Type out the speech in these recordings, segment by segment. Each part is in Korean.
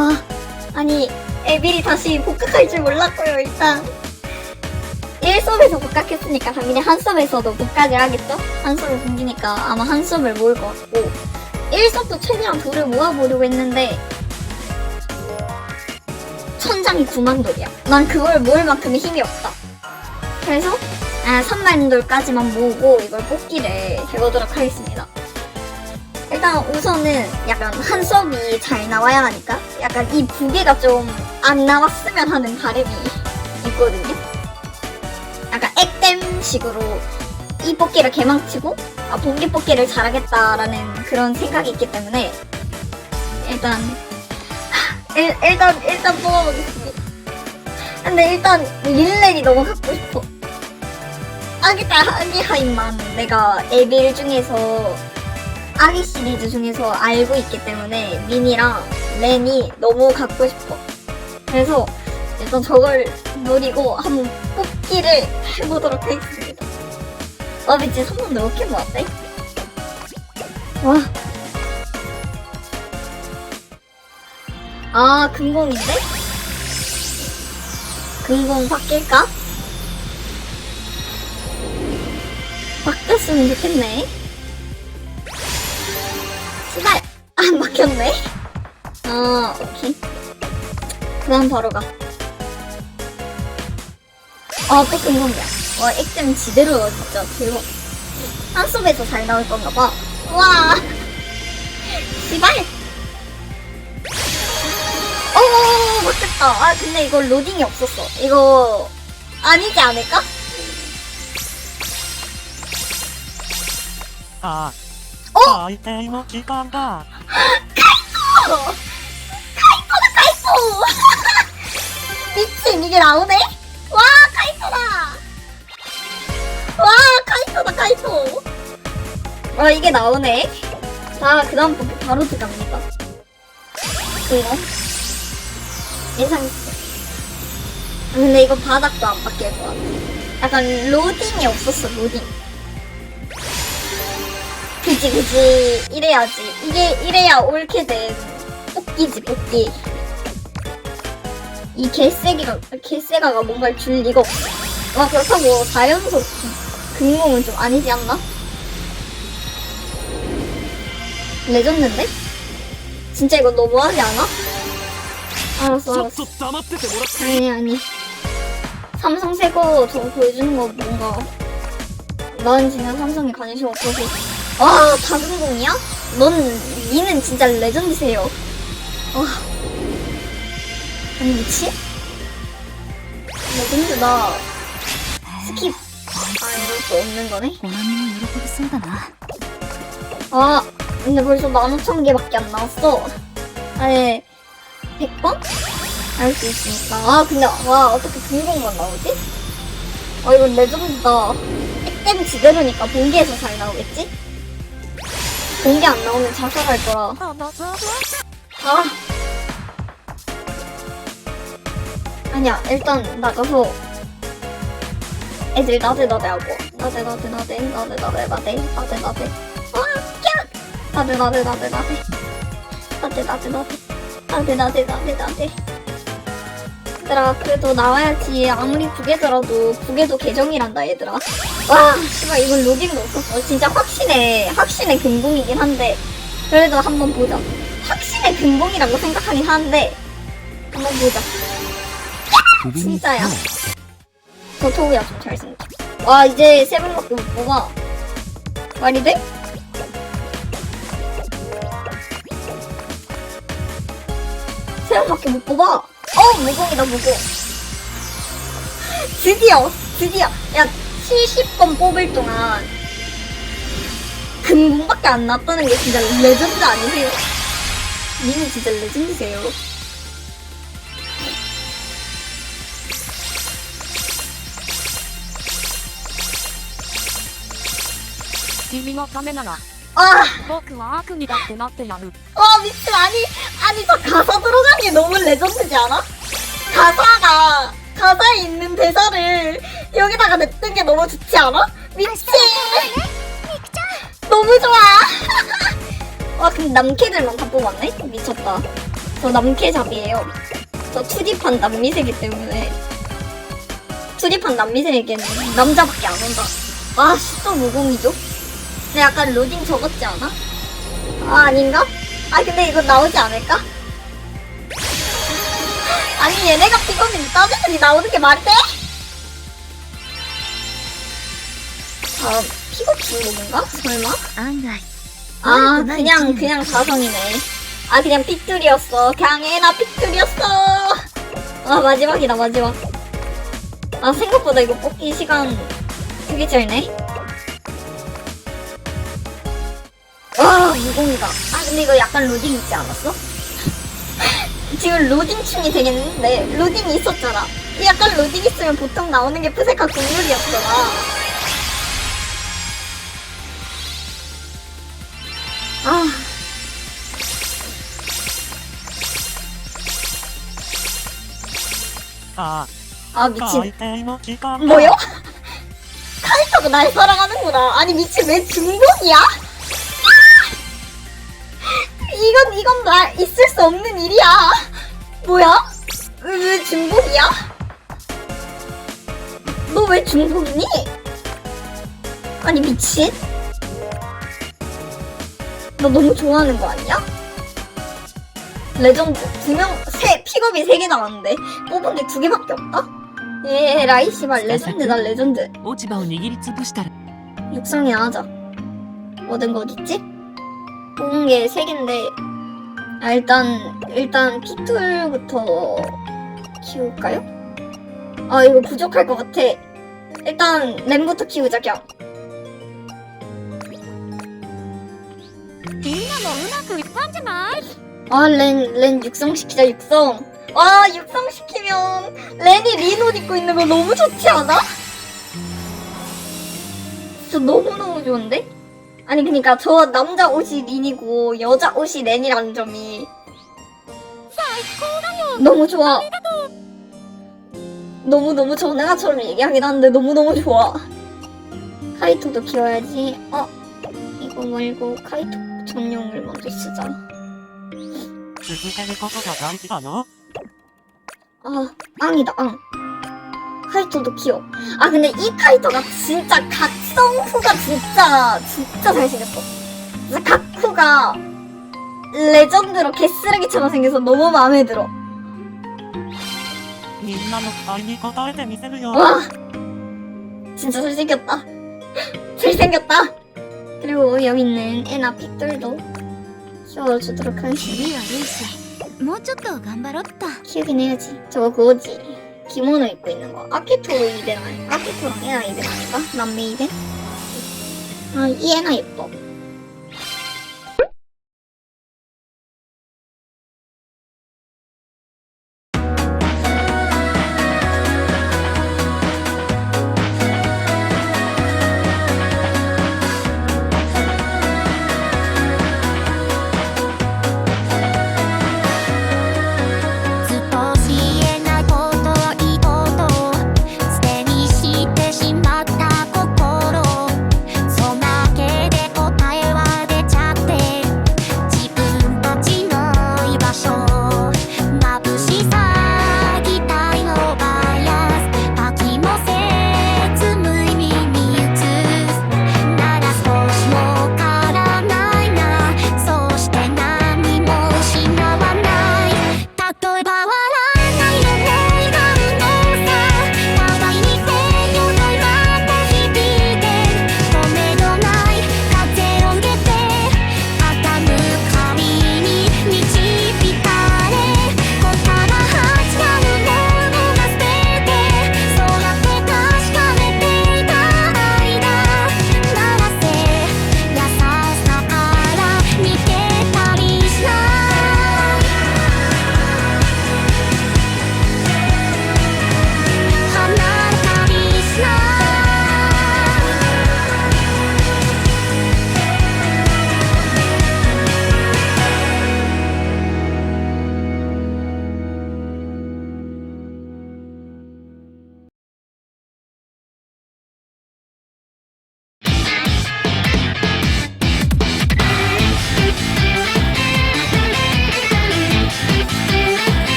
아, 아니, 에빌이 다시 복학할 줄 몰랐고요, 일단. 1수업에서 복학했으니까 당연히 한 수업에서도 복학을 하겠죠? 한 수업을 공기니까 아마 한 수업을 모을 것 같고 1수업도 최대한 돌을 모아보려고 했는데 천장이 9만 돌이야. 난 그걸 모을 만큼의 힘이 없다. 그래서 아, 3만 돌까지만 모으고 이걸 뽑기를 해보도록 하겠습니다. 일단 우선은 약간 한 수업이 잘 나와야 하니까 약간 이 부계가 좀 안 나왔으면 하는 바람이 있거든요. 약간 액땜 식으로 이 뽑기를 개망치고 아, 본기 뽑기를 잘하겠다라는 그런 생각이 있기 때문에 일단 일, 일단 일단 뽑아보겠습니다. 근데 일단 릴렌이 너무 갖고 싶어. 아기다 아기하인만 내가 에빌 중에서 아기 시리즈 중에서 알고 있기 때문에 미니랑 렌이 너무 갖고 싶어. 그래서 일단 저걸 노리고 한번 뽑기를 해보도록 하겠습니다. 와, 미치 3번 이렇게 모았대? 와. 아, 금공인데? 금공 바뀔까? 바뀌었으면 좋겠네. 시발! 안 바뀌었네? 아, 오케이. 그 다음 바로 가. 아, 또 금공이야. 와, 액땜 지대로 진짜 대박. 한숨에서 잘 나올 건가 봐. 와. 시발. 어, 못했다. 아, 근데 이거 로딩이 없었어. 이거 아니지 않을까? あおあ、大抵の時間だ。 어. 카이토다 카이토. 미친 이게 나오네? 와 카이토다. 와 카이토다 카이토. 와 이게 나오네. 자 그다음 부분 바로 들어갑니다. 이거 예상했어. 아, 근데 이거 바닥도 안 바뀔 것 같아. 약간 로딩이 없었어 로딩. 그지 그지. 이래야지. 이게 이래야 옳게 된 뽑기지 뽑기. 이 개새기가 개새가가 뭔가를 줄 리가 없어 아 그렇다고 4연속 금공은 좀 아니지 않나? 레전드인데? 진짜 이거 너무하지 않아? 알았어 알았어. 아니 아니. 삼성 새거 저거 보여주는 거 뭔가. 난 진짜 삼성에 관심 없어서. 아, 와 박은공이야? 넌 니는 진짜 레전드세요. 와 아니 미치? 레전드 나 스킵 아 이럴 수 없는 거네. 와, 아 근데 벌써 15,000개밖에 안 나왔어. 아니 100번? 알 수 있으니까. 아 근데 와 어떻게 분공만 나오지? 아 이건 레전드다. 액땜 지대로니까 본기에서 잘 나오겠지? 공기 안 나오면 자살할 거라. 아. 아니야, 일단 나가서 애들 나대 나대 하고 나대 나대 나대 나대 나대 나대 나대 나대 와 꺄! 나대 나대 나대 나대 나대 나대 나대 나대 나대 나대 나대 얘들아 그래도 나와야지 아무리 부계더라도 부계도 계정이란다 얘들아 와 씨발 이건 로딩도 없었어 진짜 확신의 확신의 금공이긴 한데. 그래도 한번 보자. 확신의 근본이라고 생각하긴 하는데 한번 보자. 진짜야. 저 토우야 좀 잘생겼어 와 이제 세 번밖에 못 뽑아 말이 돼? 세 번밖에 못 뽑아? 어 무공이다 무공. 드디어 드디어. 야 70번 뽑을 동안 근본밖에 안 났다는 게 진짜 레전드 아니세요? 니는 진짜 레전드세요. 君のためなら、 아, 僕は悪にだってなってやる。 와 미친 아니 아니 저 가사 들어간 게 너무 레전드지 않아? 가사가 가사에 있는 대사를 여기다가 냈던 게 너무 좋지 않아? 미친! 너무 좋아! 와, 근데 남캐들만 다 뽑았네? 미쳤다. 저 남캐 잡이에요. 저 투디판 남미세기 때문에. 투디판 남미세에게는 남자밖에 안 온다. 아, 씨, 또 무공이죠? 근데 약간 로딩 적었지 않아? 아, 아닌가? 아, 근데 이거 나오지 않을까? 아니, 얘네가 픽업인데 따뜻하게 나오는 게 말이 돼? 아, 픽업 중복인가? 설마? 案外 아, 그냥, 그냥 사성이네. 아, 그냥 픽들이었어. 그냥 애나 픽들이었어. 아, 마지막이다, 마지막. 아, 생각보다 이거 뽑기 시간 되게 짧네. 와, 무공이다. 아, 근데 이거 약간 로딩 있지 않았어? 지금 로딩 춤이 되겠는데, 로딩이 있었잖아. 약간 로딩 있으면 보통 나오는 게 푸세카 국룰이었잖아. 아. 아, 아 미친 뭐요? 카이터가 날 사랑하는구나 아니 미친 왜 중독이야? 아! 이건 이건 말 있을 수 없는 일이야 뭐야? 왜, 왜 중독이야? 너 왜 중독이니? 아니 미친 너 너무 좋아하는 거 아니야? 레전드 두 명, 세, 픽업이 세 개 나왔는데 뽑은 게 두 개밖에 없다? 예, 라이 씨발 레전드다 레전드. 落ち葉を握りつぶしたら 육성이 하자. 얻은 거 어딨지? 뽑은 게 세 개인데. 아, 일단 일단 피툴부터 키울까요? 아 이거 부족할 것 같아. 일단 램부터 키우자 그냥. みんなもうまくいったんじゃない 아, 렌, 렌 육성시키자, 육성. 와, 육성시키면 렌이 린옷 입고 있는 거 너무 좋지 않아? 진짜 너무너무 좋은데? 아니, 그니까 저 남자 옷이 린이고 여자 옷이 렌이라는 점이 너무 좋아. 너무너무 전에가처럼 얘기하긴 하는데 너무너무 좋아. 카이토도 키워야지. 어, 이거 말고 카이토 전용을 먼저 쓰자. 続けることが大事だよ 아, 앙이다, 앙. 카이토도 귀여워. 아, 근데 이 카이토가 진짜 각성후가 진짜, 진짜 잘생겼어. 진짜 각후가 레전드로 개쓰레기처럼 생겨서 너무 마음에 들어. みんなの期待に応えてみせるよ 와! 진짜 잘생겼다. 잘생겼다. 그리고 여기 있는 애나 픽들도 키워주도록 하겠습니다. 次はルーシーもうちょっと頑張ろっと 키우긴 해야지. 저거 그거지. 기모노 입고 있는 거. 아케토 이벤 아니 아케토랑 에나 이벤 아닌가? 남매 이벤? 아, 이 에나 예뻐.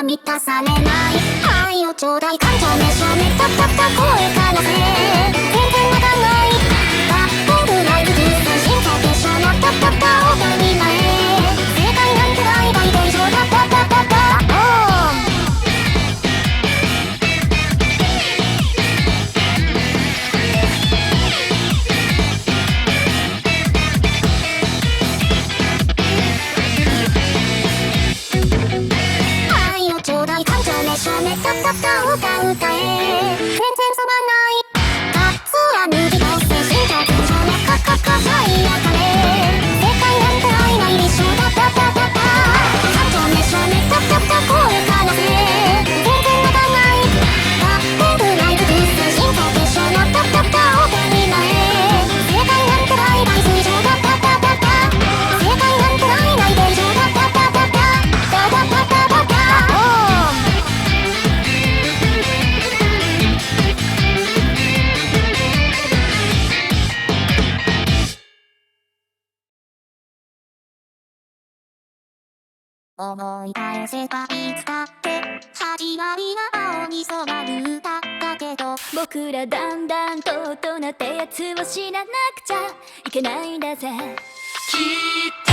は満たされない。愛をちょうだい感情めしゃめたたた声からね健全な考え思い返せばいつだって始まりは青に染まる歌だけど。僕らだんだんと大人ってやつを知らなくちゃいけないんだぜ。きっと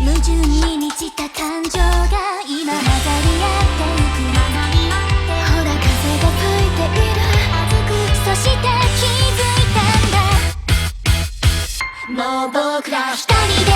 矛盾に満ちた感情が今混ざり合ってゆくほら風が吹いている。そして気づいたんだ。もう僕ら一人で